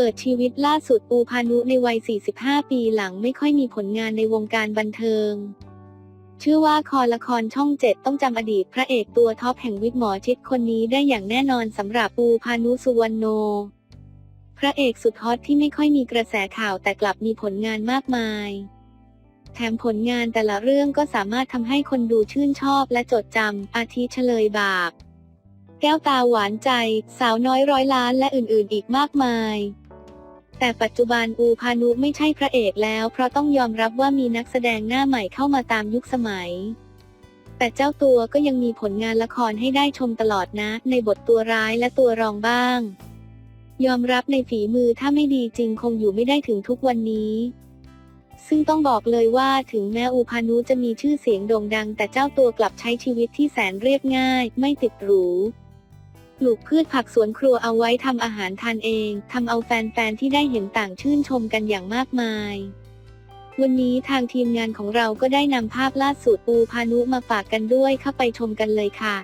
เปิดชีวิตล่าสุดปูพานุในวัย 45 ปีหลังไม่ค่อยมีผลงานในวงการบันเทิง เชื่อว่าคอละครช่องเจ็ดต้องจำอดีตพระเอกตัวท็อปแห่งวิกหมอชิดคนนี้ได้อย่างแน่นอนสำหรับปูพานุสุวรรณโน พระเอกสุดฮอตที่ไม่ค่อยมีกระแสข่าวแต่กลับมีผลงานมากมาย แถมผลงานแต่ละเรื่องก็สามารถทำให้คนดูชื่นชอบและจดจำอาทิเฉลยบาปแก้วตาหวานใจ สาวน้อยร้อยล้านและอื่นๆ อีกมากมาย แต่ปัจจุบันอูพานุไม่ใช่พระเอกแล้ว เพราะต้องยอมรับว่ามีนักแสดงหน้าใหม่เข้ามาตามยุคสมัย แต่เจ้าตัวก็ยังมีผลงานละครให้ได้ชมตลอดนะ ในบทตัวร้ายและตัวรองบ้าง ยอมรับในฝีมือถ้าไม่ดีจริงคงอยู่ไม่ได้ถึงทุกวันนี้ ซึ่งต้องบอกเลยว่าถึงแม้อูพานุจะมีชื่อเสียงโด่งดัง แต่เจ้าตัวกลับใช้ชีวิตที่แสนเรียบง่าย ไม่ติดหรู ปลูกพืชผักสวนครัวเอาไว้ทำอาหารทานเองทำเอาแฟนๆที่ได้เห็นต่างชื่นชมกันอย่างมากมาย วันนี้ทางทีมงานของเราก็ได้นำภาพล่าสุดปูพานุมาฝากกันด้วยเข้าไปชมกันเลยค่ะ